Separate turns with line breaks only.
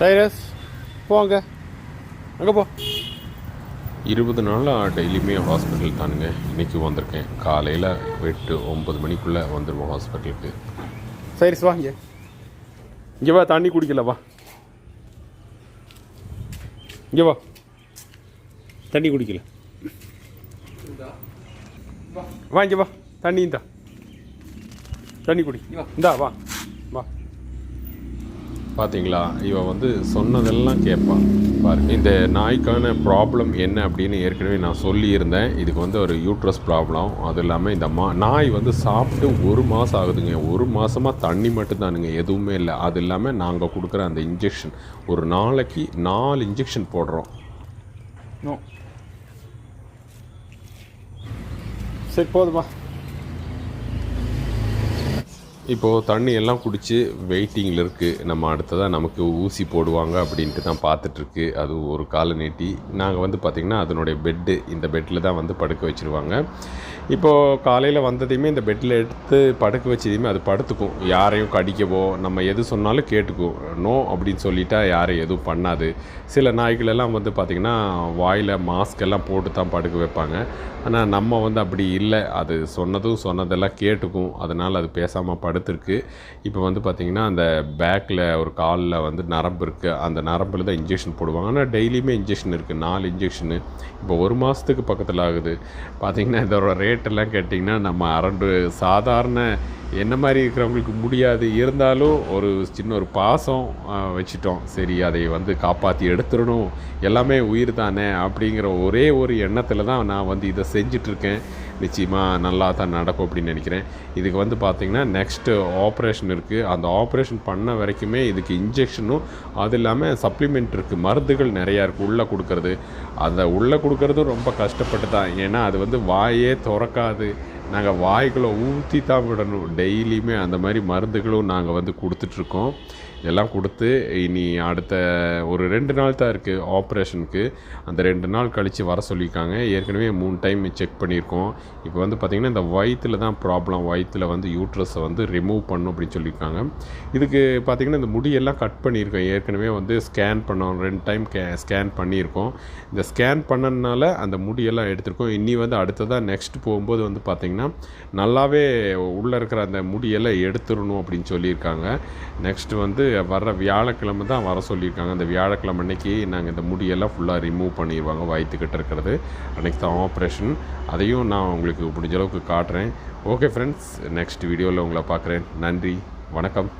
டைரஸ் போங்க அங்கே போ.
இருபது நாளாக டெய்லியுமே ஹாஸ்பிட்டல் தானுங்க. இன்றைக்கி வந்திருக்கேன். காலையில் எட்டு ஒம்பது மணிக்குள்ளே வந்துடுவோம் ஹாஸ்பிட்டலுக்கு
சைரஸ் வா இங்கே. இங்கே வா தண்ணி குடிக்கல வா. இங்கே வா. தண்ணி குடிக்கல. வா இங்கே வா. தண்ணி இந்தா. தண்ணி குடி. இந்தா வா.
பார்த்தீங்களா இவன் வந்து சொன்னதெல்லாம் கேட்பான் பாருங்க இந்த நாய்க்கான ப்ராப்ளம் என்ன அப்படின்னு ஏற்கனவே நான் சொல்லியிருந்தேன். இதுக்கு வந்து ஒரு யூட்ரஸ் ப்ராப்ளம் அது இல்லாமல் இந்த மா நாய் வந்து சாப்பிட்டு ஒரு மாதம் ஆகுதுங்க. ஒரு மாதமாக தண்ணி மட்டும்தானுங்க எதுவுமே இல்லை. அது இல்லாமல் நாங்கள் கொடுக்குற அந்த இன்ஜெக்ஷன் ஒரு நாளைக்கு நாலு இன்ஜெக்ஷன் போடுறோம்.
சரி போதுமா
இப்போது தண்ணி எல்லாம் குடித்து வெயிட்டிங்கில் இருக்குது நம்ம அடுத்ததாக நமக்கு ஊசி போடுவாங்க அப்படின்ட்டு தான் பார்த்துட்ருக்கு அது ஒரு காலை நீட்டி. நாங்கள் வந்து பார்த்திங்கன்னா அதனுடைய பெட்டு இந்த பெட்டில் தான் வந்து படுக்க வச்சுருவாங்க. இப்போது காலையில் வந்ததையுமே இந்த பெட்டில் எடுத்து படுக்க வச்சதையுமே அது படுத்துக்கும். யாரையும் கடிக்கவோ நம்ம எது சொன்னாலும் கேட்டுக்கும். நோ அப்படின்னு சொல்லிட்டா யாரையும் எதுவும் பண்ணாது. சில நாய்கள் எல்லாம் வந்து பார்த்திங்கன்னா வாயில் மாஸ்க் எல்லாம் போட்டு தான் படுக்க வைப்பாங்க. ஆனால் நம்ம வந்து அப்படி இல்லை. அது சொன்னதும் சொன்னதெல்லாம் கேட்டுக்கும். அதனால் அது பேசாமல் படுத்திருக்கு இப்போ வந்து பார்த்திங்கன்னா அந்த பேக்கில் ஒரு காலில் வந்து நரம்பு இருக்குது அந்த நரம்பில் தான் இன்ஜெக்ஷன் போடுவாங்க. ஆனால் டெய்லியுமே இன்ஜெக்ஷன் இருக்குது நாலு இன்ஜெக்ஷனு இப்போ ஒரு மாதத்துக்கு பக்கத்தில் ஆகுது. பார்த்திங்கன்னா இதோட ரேட்டெல்லாம் கேட்டிங்கன்னா நம்ம அரண்டு சாதாரண என்ன மாதிரி இருக்கிறவங்களுக்கு முடியாது. இருந்தாலும் ஒரு சின்ன ஒரு பாசம் வச்சுட்டோம் வச்சிட்டோம். சரி அதை வந்து காப்பாற்றி எடுத்துடணும். எல்லாமே உயிர் தானே? அப்படிங்கிற ஒரே ஒரு எண்ணத்தில் தான் நான் வந்து இதை செஞ்சிட்ருக்கேன் நிச்சயமாக நல்லா தான் நடக்கும் அப்படின்னு நினைக்கிறேன். இதுக்கு வந்து பார்த்திங்கன்னா நெக்ஸ்ட்டு ஆப்ரேஷன் இருக்குது அந்த ஆப்ரேஷன் பண்ண வரைக்குமே இதுக்கு இன்ஜெக்ஷனும் அது இல்லாமல் சப்ளிமெண்ட் இருக்குது மருந்துகள் நிறையா இருக்குது உள்ளே கொடுக்கறது. அதை உள்ளே கொடுக்கறதும் ரொம்ப கஷ்டப்பட்டு தான். ஏன்னா அது வந்து வாயே திறக்காது. நாங்கள் வாய்க்குள்ளே ஊற்றி தான் விடணும். டெய்லியுமே அந்த மாதிரி மருந்துகளும் நாங்கள் வந்து கொடுத்துட்ருக்கோம். எல்லாம் கொடுத்து இனி அடுத்த ஒரு ரெண்டு நாள் தான் இருக்குது ஆப்ரேஷனுக்கு அந்த ரெண்டு நாள் கழித்து வர சொல்லியிருக்காங்க. ஏற்கனவே மூணு டைம் செக் பண்ணியிருக்கோம். இப்போ வந்து பார்த்திங்கன்னா இந்த வயிற்றில் தான் ப்ராப்ளம் வயிற்றில் வந்து யூட்ரஸை வந்து ரிமூவ் பண்ணும் அப்படின்னு சொல்லியிருக்காங்க. இதுக்கு பார்த்திங்கன்னா இந்த முடியெல்லாம் கட் பண்ணியிருக்கோம். ஏற்கனவே வந்து ஸ்கேன் பண்ணோம். ரெண்டு டைம் கே ஸ்கேன் பண்ணியிருக்கோம். இந்த ஸ்கேன் பண்ணனால அந்த முடியெல்லாம் எடுத்திருக்கோம். இனி வந்து அடுத்ததாக நெக்ஸ்ட் போகும்போது வந்து பார்த்திங்கன்னா நல்லாவே உள்ளே இருக்கிற அந்த முடியெல்லாம் எடுத்துடணும் அப்படின்னு சொல்லியிருக்காங்க. நெக்ஸ்ட் வந்து வர்ற வியாழக்கிழமை தான் வர சொல்லியிருக்காங்க. அந்த வியாழக்கிழமை அன்னைக்கு நாங்கள் இந்த முடியெல்லாம் ஃபுல்லாக ரிமூவ் பண்ணிடுவாங்க வயிற்றுக்கிட்ட இருக்கிறது. அன்றைக்கி தான் ஆப்ரேஷன் அதையும் நான் உங்களுக்கு முடிஞ்ச அளவுக்கு காட்டுறேன். ஓகே ஃப்ரெண்ட்ஸ் நெக்ஸ்ட் வீடியோவில் உங்களை பார்க்குறேன். நன்றி வணக்கம்.